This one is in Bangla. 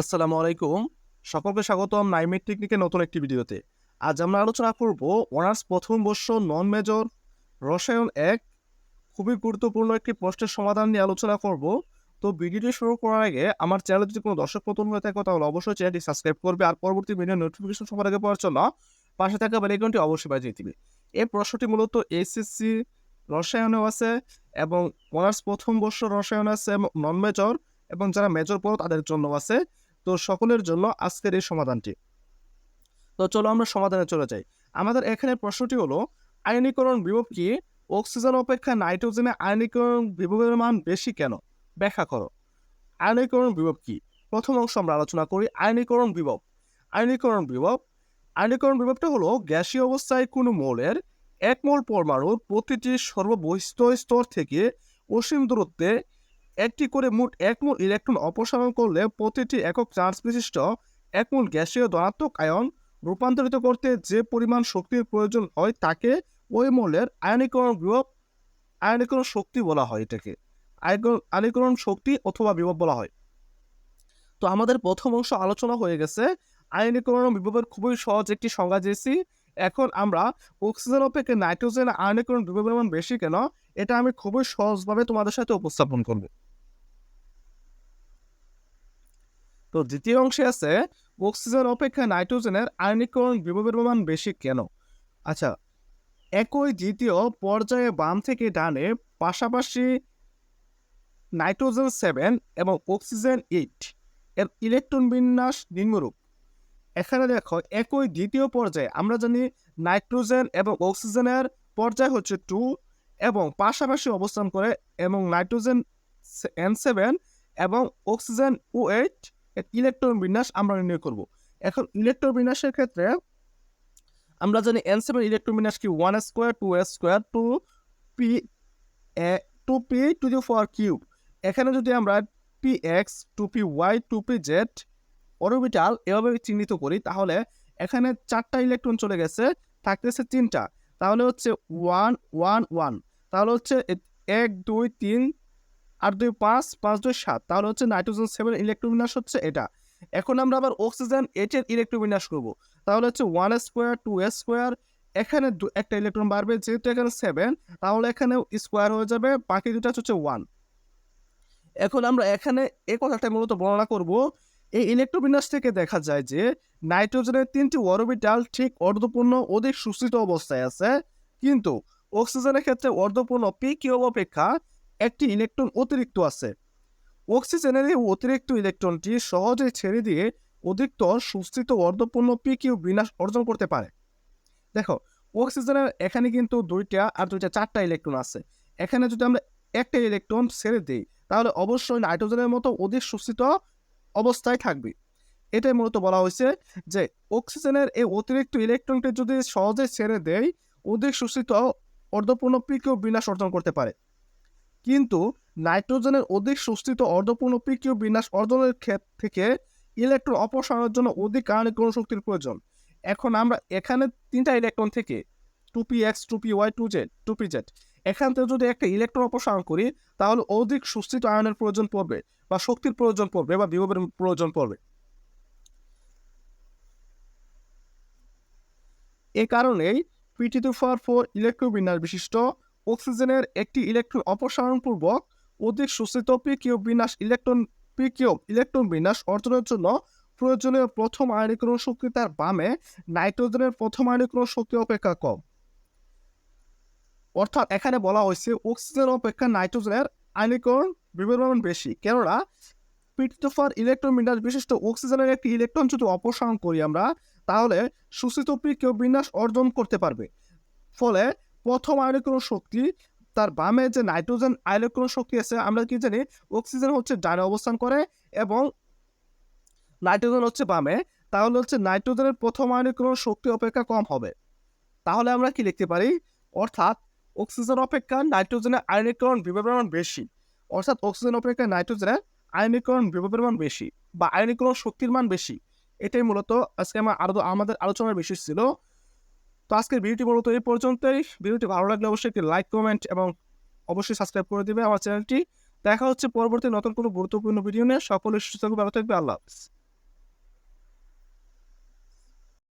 আসসালামু আলাইকুম। সকলকে স্বাগতম নাইমেট টেকনিকের নতুন একটি ভিডিওতে। আজ আমরা আলোচনা করব অনার্স প্রথম বর্ষ নন মেজর, রসায়ন এক। খুবই গুরুত্বপূর্ণ একটি প্রশ্নের সমাধান নিয়ে আলোচনা করব। তো ভিডিওটি শুরু করার আগে আমার চ্যানেলে যদি কোনো দর্শক নতুন হয়ে থাকে, তাহলে অবশ্যই চ্যানেলটি সাবস্ক্রাইব করবে আর পরবর্তী ভিডিও নোটিফিকেশন সবার আগে পাওয়ার জন্য পাশে থাকা বেলাইকনটি অবশ্যই বাজিয়ে দিবে। এই প্রশ্নটি মূলত এসএসসি রসায়নেও আছে এবং অনার্স প্রথম বর্ষ রসায়ন আছে নন মেজর এবং যারা মেজর পড়ো তাদের জন্য আছে। তো সকলের জন্য আজকের এই সমাধানটি। তো চলো আমরা সমাধানে চলে যাই। আমাদের এখানে প্রশ্নটি হলো, আয়নীকরণ বিভব কি? অক্সিজেন অপেক্ষা নাইট্রোজেনে আয়নীকরণ বিভবের মান বেশি কেন? ব্যাখ্যা করো। আয়নীকরণ বিভব কি? প্রথম অংশ আমরা আলোচনা করি, আয়নীকরণ বিভব। আয়নীকরণ বিভব, আয়নীকরণ বিভবটা হলো গ্যাসীয় অবস্থায় কোনো মৌলের এক মোল পরমাণুর প্রতিটি সর্ববহিষ্ঠ স্তর থেকে অসীম দূরত্বে একটি করে মোট এক মোল ইলেকট্রন অপসারণ করলে প্রতিটি একক চার্জ বিশিষ্ট এক মোল গ্যাসীয় ধনাত্মক আয়ন রূপান্তরিত করতে যে পরিমাণ শক্তির প্রয়োজন হয় তাকে ওই মৌলের আয়নীকরণ বিভব, আয়নীকরণ শক্তি বলা হয় এটাকে। আয়নীকরণ শক্তি অথবা বিভব বলা হয়। তো আমাদের প্রথম অংশ আলোচনা হয়ে গেছে। আয়নীকরণ বিভবের খুবই সহজ একটি সংজ্ঞা দিয়েছি। এখন আমরা অক্সিজেন অপেক্ষা নাইট্রোজেন আয়নীকরণ বিভবের মান বেশি কেন? এটা আমি খুবই সহজভাবে তোমাদের সাথে উপস্থাপন করব। তো দ্বিতীয় অংশে আছে অক্সিজেন অপেক্ষা নাইট্রোজেনের আয়নীকরণ বিভবের মান বেশি কেন? আচ্ছা একই দ্বিতীয় পর্যায়ে বাম থেকে ডানে পাশাপাশি নাইট্রোজেন সেভেন এবং অক্সিজেন এইট এর ইলেকট্রন বিন্যাস নিম্নরূপ। এখানে দেখো একই দ্বিতীয় পর্যায়ে আমরা জানি নাইট্রোজেন এবং অক্সিজেনের পর্যায় হচ্ছে টু এবং পাশাপাশি অবস্থান করে এবং নাইট্রোজেন এন সেভেন এবং অক্সিজেন ও এইট ইলেকট্রন বিন্যাস আমরা নির্ণয় করব। এখন ইলেকট্রন বিন্যাসের ক্ষেত্রে আমরা জানি এন সেভেন ইলেকট্রন বিন্যাস কি one square two S square two P এ টু পি টু দি ফোর কিউব এখানে যদি আমরা P X two P Y two P Z orbital এভাবে চিহ্নিত করি, তাহলে এখানে চারটা ইলেকট্রন চলে গেছে, থাকতেছে তিনটা। তাহলে হচ্ছে ওয়ান ওয়ান ওয়ান তাহলে হচ্ছে এক, দুই, তিন, আট, দুই, পাঁচ পাঁচ, দুই, সাত। তাহলে হচ্ছে নাইট্রোজেন সেভেন ইলেকট্রন বিন্যাস হচ্ছে এটা। এখন আমরা আবার অক্সিজেন এইটের ইলেকট্রন বিন্যাস করব। তাহলে হচ্ছে ওয়ান স্কোয়ার টু স্কোয়ার এখানে একটা ইলেকট্রন বাড়বে, যেহেতু এখানে সেভেন তাহলে এখানে স্কোয়ার হয়ে যাবে, বাকি দুটা হচ্ছে ওয়ান এখন আমরা এখানে এই কথাটা মূলত বর্ণনা করব এই ইলেকট্রোবিন্যাস থেকে দেখা যায় যে নাইট্রোজেনের তিনটি অরবিটাল ঠিক অর্ধপূর্ণ অধিক সুস্থিত অবস্থায় আছে। কিন্তু অক্সিজেনের ক্ষেত্রে অর্ধপূর্ণ পি কিউ অপেক্ষা একটি ইলেকট্রন অতিরিক্ত আছে। অক্সিজেনের এই অতিরিক্ত ইলেকট্রনটি সহজে ছেড়ে দিয়ে অধিকতর সুস্থিত অর্ধপূর্ণ পি কিউ বিন্যাস অর্জন করতে পারে। দেখো, অক্সিজেনের এখানে কিন্তু দুইটা আর দুইটা চারটা ইলেকট্রন আছে। এখানে যদি আমরা একটা ইলেকট্রন ছেড়ে দিই, তাহলে অবশ্যই নাইট্রোজেনের মতো অধিক সুস্থিত অবস্থায় থাকবে। এটাই মূলত বলা হয়েছে যে, অক্সিজেনের এই অতিরিক্ত ইলেকট্রনটি যদি সহজে ছেড়ে দেয়, অধিক সুস্থিত অর্ধপূর্ণ পিকেও বিন্যাস অর্জন করতে পারে। কিন্তু নাইট্রোজেনের অধিক সুস্থিত অর্ধপূর্ণ পিকেও বিন্যাস অর্জনের ক্ষেত্র থেকে ইলেকট্রন অপসারণের জন্য অধিক আয়নীকরণ শক্তির প্রয়োজন। এখন আমরা এখানে তিনটা ইলেকট্রন থেকে two P X two P Y two Z two P Z এখান থেকে যদি একটা ইলেকট্রন অপসারণ করি, তাহলে অধিক সুস্থিত আয়নের প্রয়োজন পড়বে বা শক্তির প্রয়োজন পড়বে বা বিভবের প্রয়োজন পড়বে। এ কারণেই পিটি টু ফর ফোর ইলেকট্রোবিন্যাস বিশিষ্ট অক্সিজেনের একটি ইলেকট্রন অপসারণপূর্বক অধিক সুস্থিত পিকিউ বিন্যাস ইলেকট্রন পিকিউ ইলেকট্রন বিন্যাস অর্জনের জন্য প্রয়োজনীয় প্রথম আয়নীকরণ শক্তি তার বামে, নাইট্রোজেনের প্রথম আয়নীকরণ শক্তি অপেক্ষা কম। অর্থাৎ এখানে বলা হয়েছে অক্সিজেন অপেক্ষা নাইট্রোজেনের আয়নীকরণ বিবরণ বেশি। কেননা পিটোফার ইলেকট্রন বিন্যাস বিশিষ্ট অক্সিজেনের একটি ইলেকট্রন যদি অপসারণ করি আমরা, তাহলে সুস্থিত পিকেও বিন্যাস অর্জন করতে পারবে। ফলে প্রথম আয়নীকরণ শক্তি, তার বামে যে নাইট্রোজেন আয়নীকরণ শক্তি আছে, আমরা কি জানি অক্সিজেন হচ্ছে ডানে অবস্থান করে এবং নাইট্রোজেন হচ্ছে বামে। তাহলে হচ্ছে নাইট্রোজেনের প্রথম আয়নীকরণ শক্তি অপেক্ষা কম হবে। তাহলে আমরা কি লিখতে পারি? অর্থাৎ অক্সিজেন অপেক্ষা নাইট্রোজেনের আয়নীকরণ বিভবের বেশি। অর্থাৎ অক্সিজেন অপেক্ষা নাইট্রোজেনের আয়নীকরণ বিভবের মান বেশি বা আয়নীকরণ শক্তির মান বেশি। এটাই মূলত আজকে আমার আরও আমাদের আলোচনার বিষয় ছিল। তো আজকের ভিডিওটি মূলত এই পর্যন্তই। ভিডিওটি ভালো লাগলে অবশ্যই একটি লাইক কমেন্ট এবং অবশ্যই সাবস্ক্রাইব করে দিবে আমার চ্যানেলটি। দেখা হচ্ছে পরবর্তী নতুন কোনো গুরুত্বপূর্ণ ভিডিও নিয়ে। সকলের সুস্থ থাকবে, ভালো থাকবে আল্লাহ হাফিজ।